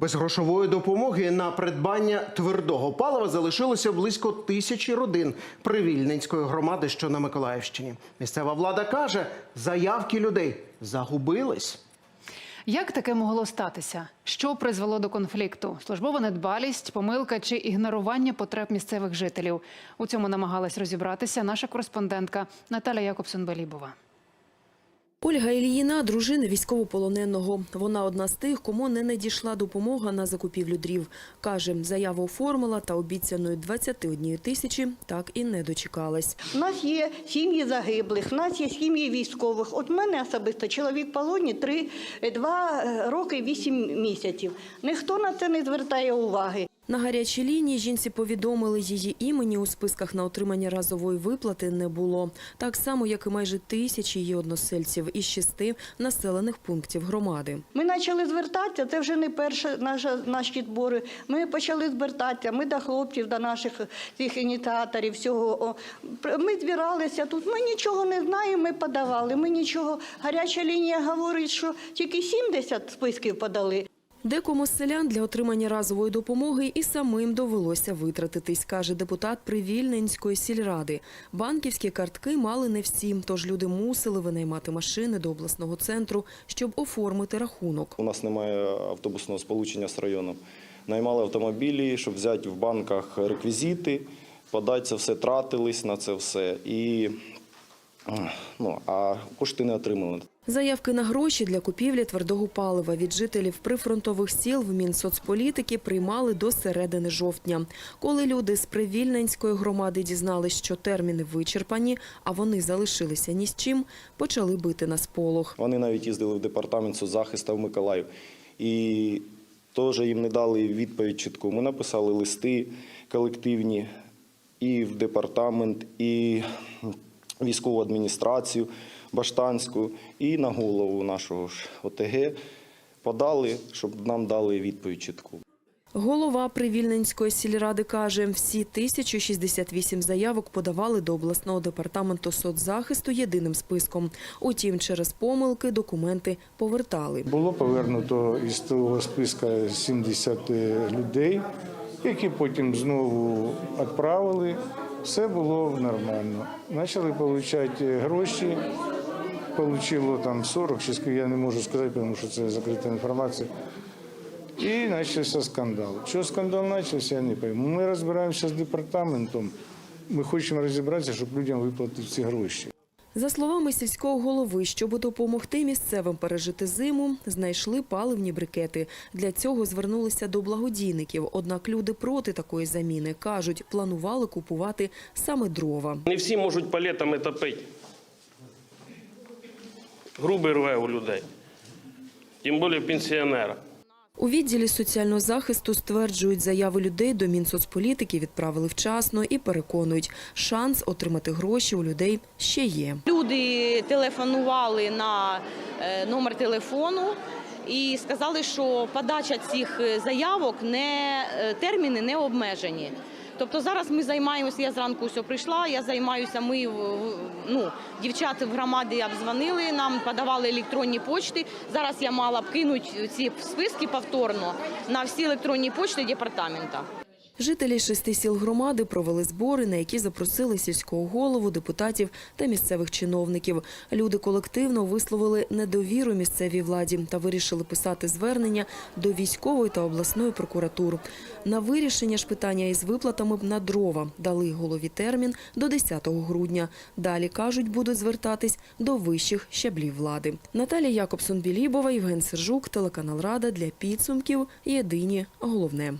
Без грошової допомоги на придбання твердого палива залишилося близько тисячі родин Привільненської громади, що на Миколаївщині. Місцева влада каже, заявки людей загубились. Як таке могло статися? Що призвело до конфлікту? Службова недбалість, помилка чи ігнорування потреб місцевих жителів? У цьому намагалась розібратися наша кореспондентка Наталя Якобсон-Белібова. Ольга Ільїна – дружина військовополоненого. Вона одна з тих, кому не надійшла допомога на закупівлю дрів. Каже, заяву оформила та обіцяної 21 тисячі так і не дочекалась. У нас є сім'ї загиблих, у нас є сім'ї військових. От мене особисто чоловік в полоні 3, 2 роки 8 місяців. Ніхто на це не звертає уваги. На гарячій лінії жінці повідомили, її імені у списках на отримання разової виплати не було. Так само, як і майже тисячі її односельців із шести населених пунктів громади. Ми почали звертатися, це вже не перші наші, збори. Ми почали звертатися, ми до хлопців, до наших цих ініціаторів, всього. Ми збиралися тут, ми нічого не знаємо, ми подавали, ми нічого. Гаряча лінія говорить, що тільки 70 списків подали. Декому з селян для отримання разової допомоги і самим довелося витратитись, каже депутат Привільненської сільради. Банківські картки мали не всі, тож люди мусили винаймати машини до обласного центру, щоб оформити рахунок. У нас немає автобусного сполучення з районом. Наймали автомобілі, щоб взяти в банках реквізити, подати це все, тратились на це все. І, ну, а кошти не отримали. Заявки на гроші для купівлі твердого палива від жителів прифронтових сіл в Мінсоцполітики приймали до середини жовтня. Коли люди з Привільненської громади дізнались, що терміни вичерпані, а вони залишилися ні з чим, почали бити на сполох. Вони навіть їздили в департамент соцзахисту в Миколаїв. І теж їм не дали відповідь чітку. Ми написали листи колективні і в департамент, і військову адміністрацію Баштанську, і на голову нашого ж ОТГ подали, щоб нам дали відповідь чітку. Голова Привільненської сільради каже, всі 1068 заявок подавали до обласного департаменту соцзахисту єдиним списком. Утім, через помилки документи повертали. Було повернуто із того списка 70 людей, які потім знову відправили. Все було нормально. Почали отримати гроші. отримало там 40, чи я не можу сказати, тому що це закрита інформація. І почався скандал. Що скандал почався, я не пойму. Ми розбираємося з департаментом. Ми хочемо розібратися, щоб людям виплатити ці гроші. За словами сільського голови, щоб допомогти місцевим пережити зиму, знайшли паливні брикети. Для цього звернулися до благодійників. Однак люди проти такої заміни кажуть, планували купувати саме дрова. Не всі можуть палетами топити. Грубий рве у людей. Тим більше пенсіонера. У відділі соціального захисту стверджують, заяви людей до Мінсоцполітики відправили вчасно і переконують, шанс отримати гроші у людей ще є. Люди телефонували на е, номер телефону і сказали, що подача цих е, заявок не е, терміни не обмежені. Тобто зараз ми займаємося, я зранку все прийшла, я займаюся, ми ну, дівчата в громаді обзвонили, нам подавали електронні почти. Зараз я мала б кинути ці списки повторно на всі електронні почти департамента. Жителі шести сіл громади провели збори, на які запросили сільського голову, депутатів та місцевих чиновників. Люди колективно висловили недовіру місцевій владі та вирішили писати звернення до військової та обласної прокуратур. На вирішення ж питання із виплатами на дрова дали голові термін до 10 грудня. Далі кажуть, будуть звертатись до вищих щаблів влади. Наталія Якобсон-Білібова, Євген Сержук, телеканал Рада для підсумків. Єдині головне.